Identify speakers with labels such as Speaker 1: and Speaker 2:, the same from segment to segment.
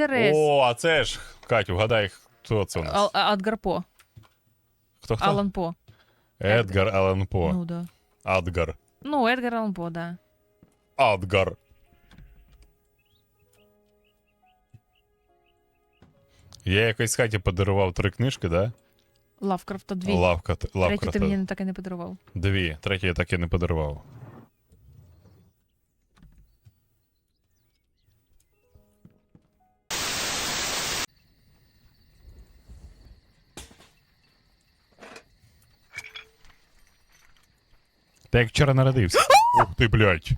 Speaker 1: інтерес.
Speaker 2: О, а це ж, Катю, вгадай, хто це у нас?
Speaker 1: Ал- Адгар По.
Speaker 2: Хто хто?
Speaker 1: Алан По.
Speaker 2: Едгар Алан По.
Speaker 1: Ну, да.
Speaker 2: Адгар.
Speaker 1: Ну, Едгар Алан По, да.
Speaker 2: Адгар. Я якось Каті подарував три книжки, да?
Speaker 1: Лавкрафта дві.
Speaker 2: Лавка,
Speaker 1: Третю
Speaker 2: Лавкрафта.
Speaker 1: ти мені не так і не подарував.
Speaker 2: Дві. Третю я так і не подарував. Та як вчора народився. Ух ти, блядь.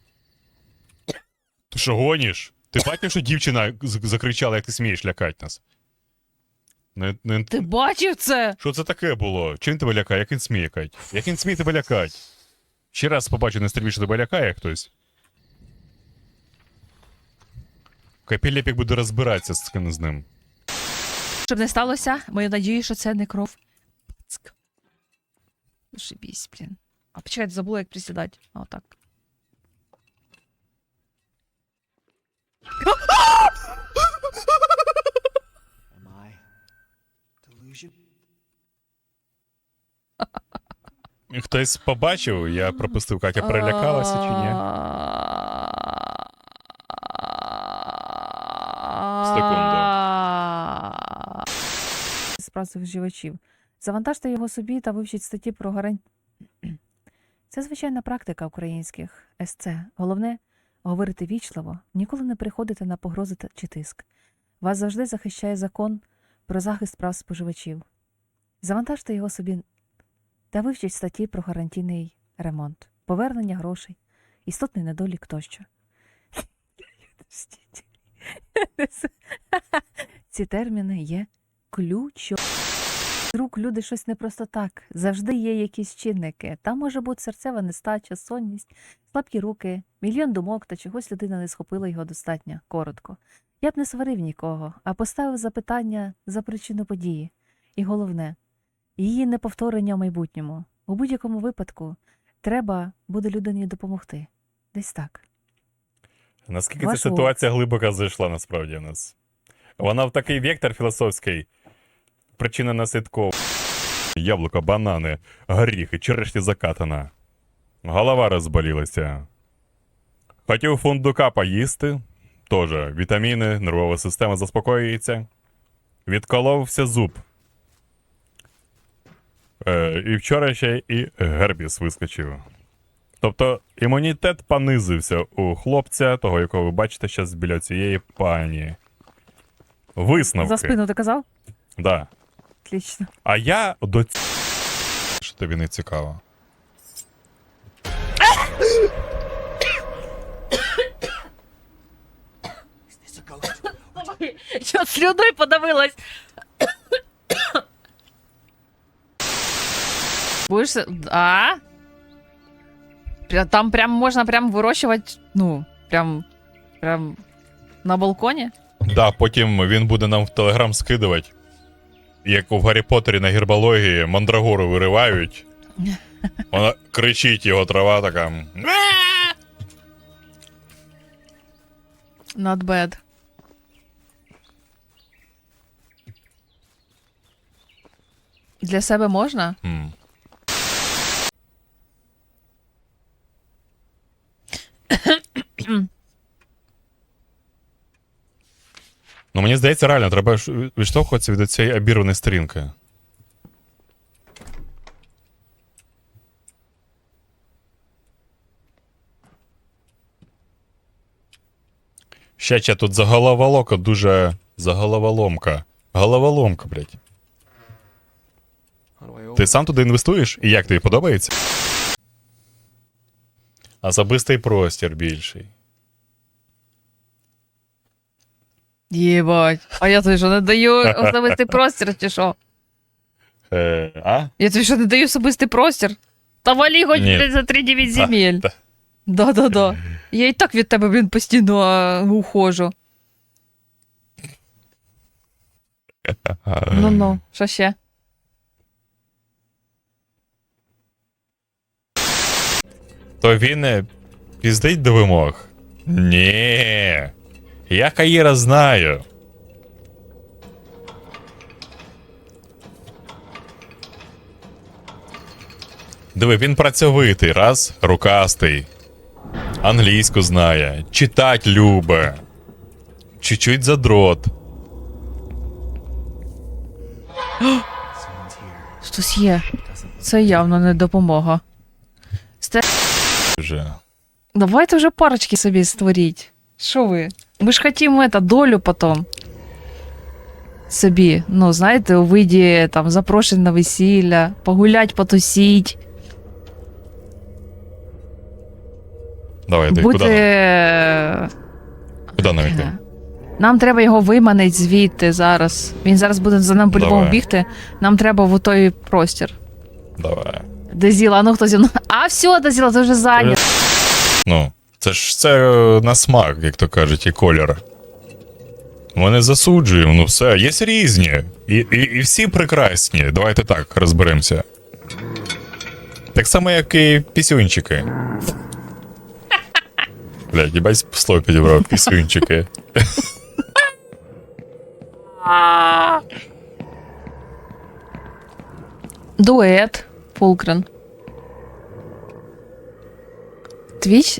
Speaker 2: Ти що гониш? Ти бачив, що дівчина закричала, як ти смієш лякати нас? Не, не,
Speaker 1: Ти бачив це?
Speaker 2: що це таке було? Чим тебе лякає? Як він сміє кать? Як він сміє тебе лякати? Ще раз побачу на стрімі, що тебе лякає хтось. Капілепік буде розбиратися з, з ним.
Speaker 1: Щоб не сталося, мою надію, що це не кров. Зашибісь, блін. А почекайте, забула, як присідати. Отак.
Speaker 2: Хтось побачив, я пропустив, Катя перелякалася чи ні? Секунду.
Speaker 1: З працю вживачів. Завантажте його собі та вивчіть статті про гарантію. Це звичайна практика українських СЦ. Головне говорити вічливо, ніколи не приходити на погрози чи тиск. Вас завжди захищає закон про захист прав споживачів. Завантажте його собі та вивчіть статті про гарантійний ремонт, повернення грошей, істотний недолік тощо. Ці терміни є ключом. Друг, люди щось не просто так. Завжди є якісь чинники. Там може бути серцева нестача, сонність, слабкі руки, мільйон думок та чогось людина не схопила його достатньо коротко. Я б не сварив нікого, а поставив запитання за причину події. І головне, її неповторення в майбутньому. У будь-якому випадку треба буде людині допомогти. Десь так.
Speaker 2: Наскільки
Speaker 1: Ваш
Speaker 2: ця ситуація глибоко зайшла насправді в нас? Вона в такий вектор філософський. Причина наслідкова. Яблуко, банани, горіхи, черешня закатана. Голова розболілася. Хотів фундука поїсти. Тоже вітаміни, нервова система заспокоюється. Відколовся зуб. Е, і вчора ще і гербіс вискочив. Тобто імунітет понизився у хлопця, того, якого ви бачите зараз біля цієї пані. Висновки.
Speaker 1: За спину ти казав?
Speaker 2: Да.
Speaker 1: Отлично.
Speaker 2: А я до ць- Що тобі не цікаво?
Speaker 1: Що слюдою подавилась? Будеш. А? Там прям можна прям вирощувати, ну, прям. Прям на балконі?
Speaker 2: Да, потім він буде нам в Телеграм скидувати. Як у Гаррі Поттері на гербології мандрагору виривають. Вона кричить його трава така.
Speaker 1: Not bad. Для себе можна?
Speaker 2: М. Ну, мені здається, реально, треба відштовхуватися від цієї обірваної сторінки. Ще ще тут заголоволока дуже заголоволомка. Головоломка, блядь. Ти сам туди інвестуєш? І як тобі подобається? Особистий простір більший.
Speaker 1: Єбать. А я тобі що не даю особистий простір, чи що?
Speaker 2: Е, а?
Speaker 1: Я тобі що не даю особистий простір? Та валі хоч
Speaker 2: Ні.
Speaker 1: за 3-9 земель.
Speaker 2: та.
Speaker 1: Да-да-да. Я і так від тебе, блін, постійно а, ухожу. Ну-ну, що ще?
Speaker 2: То він не піздить до вимог? Ні. Я Каира знаю. Диви, він працьовитий, раз, рукастий. Англійську знає. Читать любе. Чуть-чуть задрот.
Speaker 1: Щось є. Це явно не допомога. Сте...
Speaker 2: Вже.
Speaker 1: Давайте вже парочки собі створіть. Що ви? Ми ж хотімо это, долю потом. Собі, ну, знаєте, у виді там запрошень на весілля, погулять, потусіть,
Speaker 2: Давай, ти куди, нам? куди нам йти?
Speaker 1: Нам треба його виманити звідти зараз. Він зараз буде за нами по-любому
Speaker 2: Давай.
Speaker 1: бігти. Нам треба в той простір.
Speaker 2: Давай.
Speaker 1: Де зіла, а ну хто зі мною. А все, де зіла, це вже зайнято.
Speaker 2: Ну, це ж це е, на смак, як то кажуть, і колір. Ми не засуджуємо, ну все, є різні. І, і, і всі прекрасні. Давайте так розберемося. Так само, як і пісюнчики. Блядь, їбать слово підібрав, пісюнчики.
Speaker 1: Дует. Фулкрен. Твіч.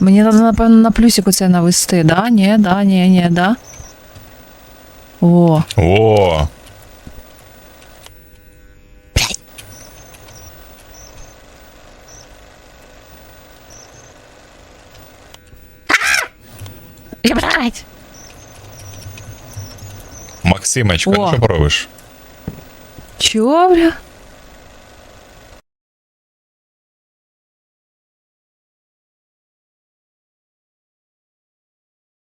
Speaker 1: Мені треба, напевно, на плюсику це навести, да? Ні, да, ні, ні, да. О,
Speaker 2: О,
Speaker 1: я блядь.
Speaker 2: Максимочка, ну
Speaker 1: О.
Speaker 2: що поробиш?
Speaker 1: Чо, бля?